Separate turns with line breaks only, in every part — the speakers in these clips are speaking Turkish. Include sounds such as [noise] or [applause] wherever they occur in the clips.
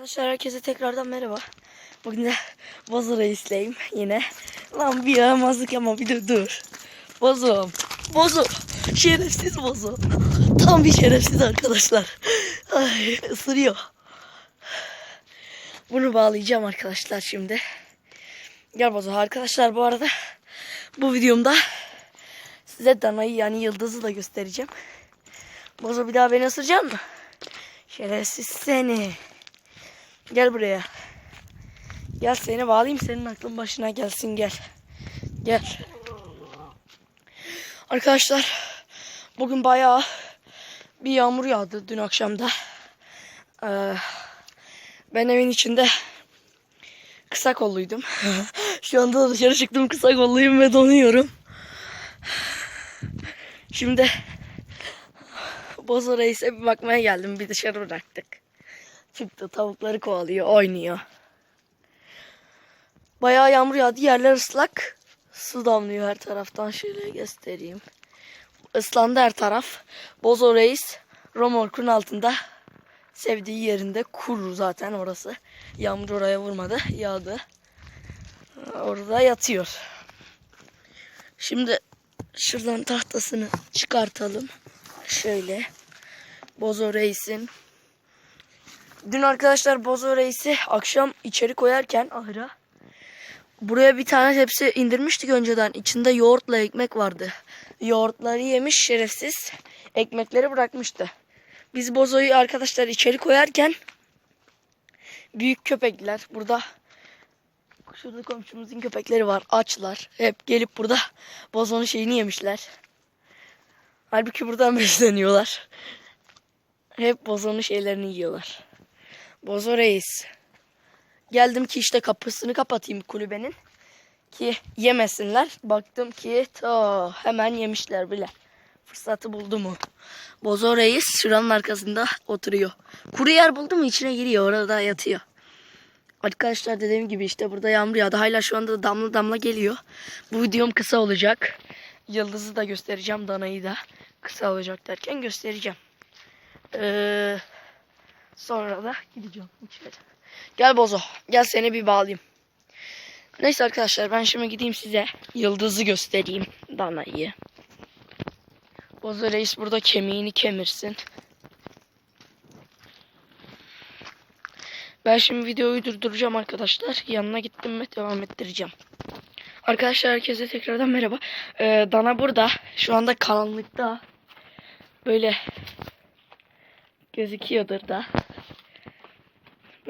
Arkadaşlar herkese tekrardan merhaba. Bugün de [laughs] Bozo Reis'leyim yine. Lan bir yaramazlık ama bir de dur. Bozo. Bozo. Şerefsiz Bozo. Tam bir şerefsiz arkadaşlar. [laughs] Ay ısırıyor. Bunu bağlayacağım arkadaşlar şimdi. Gel Bozo. Arkadaşlar bu arada bu videomda size danayı yani yıldızı da göstereceğim. Bozo bir daha beni ısıracaksın mı? Şerefsiz seni. Gel buraya. Gel seni bağlayayım senin aklın başına gelsin gel. Gel. Arkadaşlar bugün bayağı bir yağmur yağdı dün akşamda. Ee, ben evin içinde kısa kolluydum. [laughs] Şu anda da dışarı çıktım kısa kolluyum ve donuyorum. Şimdi Bozo Reis'e bir bakmaya geldim. Bir dışarı bıraktık. Çıktı tavukları kovalıyor, oynuyor. Bayağı yağmur yağdı. Yerler ıslak. Su damlıyor her taraftan. Şöyle göstereyim. Islandı her taraf. Bozo Reis romorkun altında sevdiği yerinde kuru zaten orası. Yağmur oraya vurmadı. Yağdı. Orada yatıyor. Şimdi şuradan tahtasını çıkartalım. Şöyle. Bozo Reis'in Dün arkadaşlar Bozo Reis'i akşam içeri koyarken ahıra buraya bir tane tepsi indirmiştik önceden. İçinde yoğurtla ekmek vardı. Yoğurtları yemiş şerefsiz. Ekmekleri bırakmıştı. Biz Bozo'yu arkadaşlar içeri koyarken büyük köpekler burada şurada komşumuzun köpekleri var açlar. Hep gelip burada Bozo'nun şeyini yemişler. Halbuki buradan [laughs] besleniyorlar. Hep Bozo'nun şeylerini yiyorlar. Bozo Reis. Geldim ki işte kapısını kapatayım kulübenin. Ki yemesinler. Baktım ki ta hemen yemişler bile. Fırsatı buldu mu? Bozo Reis şuranın arkasında oturuyor. Kuru yer buldu mu içine giriyor. Orada yatıyor. Arkadaşlar dediğim gibi işte burada yağmur yağdı. Hala şu anda da damla damla geliyor. Bu videom kısa olacak. Yıldızı da göstereceğim. Danayı da kısa olacak derken göstereceğim. Eee... Sonra da gideceğim içeri. Gel Bozo. Gel seni bir bağlayayım. Neyse arkadaşlar ben şimdi gideyim size yıldızı göstereyim. Danayı. Bozo reis burada kemiğini kemirsin. Ben şimdi videoyu durduracağım arkadaşlar. Yanına gittim ve devam ettireceğim. Arkadaşlar herkese tekrardan merhaba. Ee, Dana burada. Şu anda karanlıkta. Böyle gözüküyordur da.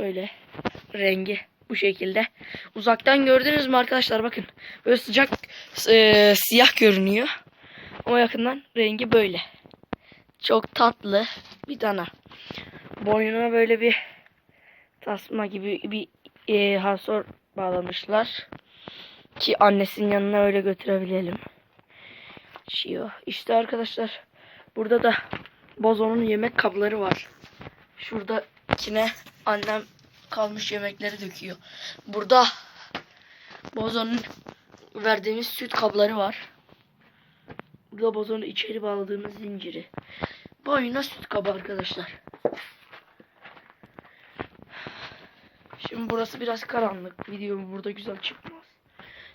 Böyle rengi bu şekilde. Uzaktan gördünüz mü arkadaşlar bakın. Böyle sıcak e, siyah görünüyor. Ama yakından rengi böyle. Çok tatlı bir dana. Boynuna böyle bir tasma gibi bir e, hasor bağlamışlar. Ki annesinin yanına öyle götürebilelim. Şiyo. İşte arkadaşlar burada da Bozo'nun yemek kabları var. Şurada içine annem kalmış yemekleri döküyor. Burada Bozo'nun verdiğimiz süt kabları var. Burada Bozo'nun içeri bağladığımız zinciri. Boyuna süt kabı arkadaşlar. Şimdi burası biraz karanlık. Video burada güzel çıkmaz.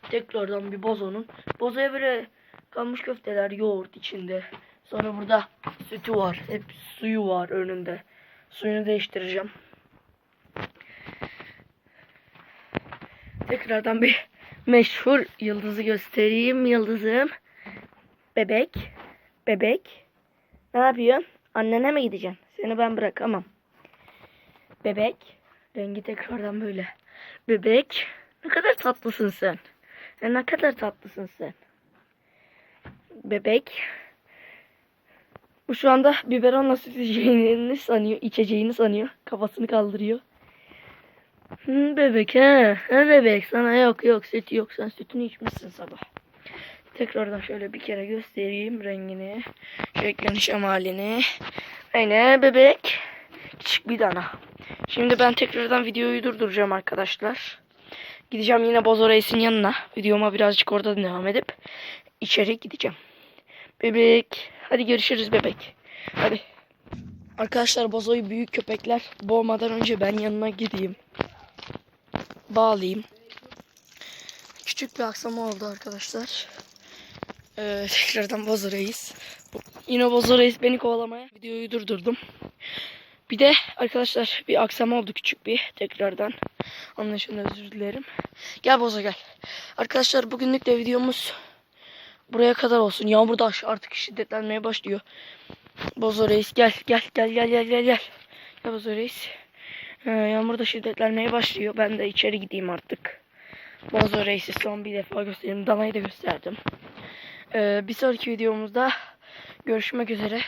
Tekrardan bir Bozo'nun. Bozo'ya böyle kalmış köfteler, yoğurt içinde. Sonra burada sütü var. Hep suyu var önünde. Suyunu değiştireceğim. Tekrardan bir meşhur yıldızı göstereyim. Yıldızım. Bebek. Bebek. Ne yapıyorsun? Annene mi gideceksin? Seni ben bırakamam. Bebek. Rengi tekrardan böyle. Bebek. Ne kadar tatlısın sen. Ya ne kadar tatlısın sen. Bebek. Bu şu anda biberonla süt içeceğini sanıyor, içeceğini sanıyor. Kafasını kaldırıyor. Hı, bebek he. He bebek sana yok yok süt yok. Sen sütünü içmişsin sabah. Tekrardan şöyle bir kere göstereyim rengini. Şeklini şemalini. Aynen bebek. Küçük bir dana. Şimdi ben tekrardan videoyu durduracağım arkadaşlar. Gideceğim yine Bozo Reis'in yanına. Videoma birazcık orada devam edip içeri gideceğim. Bebek. Hadi görüşürüz bebek. Hadi. Arkadaşlar bozoyu büyük köpekler boğmadan önce ben yanına gideyim. Bağlayayım. Küçük bir aksama oldu arkadaşlar. Ee, tekrardan bozo reis. Yine bozo reis beni kovalamaya videoyu durdurdum. Bir de arkadaşlar bir aksama oldu küçük bir tekrardan. İçin özür dilerim. Gel bozo gel. Arkadaşlar bugünlük de videomuz buraya kadar olsun. Yağmur da artık şiddetlenmeye başlıyor. Bozo reis gel gel gel gel gel gel gel. Gel Bozo reis. Ee, yağmur da şiddetlenmeye başlıyor. Ben de içeri gideyim artık. Bozo reisi son bir defa göstereyim. Danayı da gösterdim. Ee, bir sonraki videomuzda görüşmek üzere.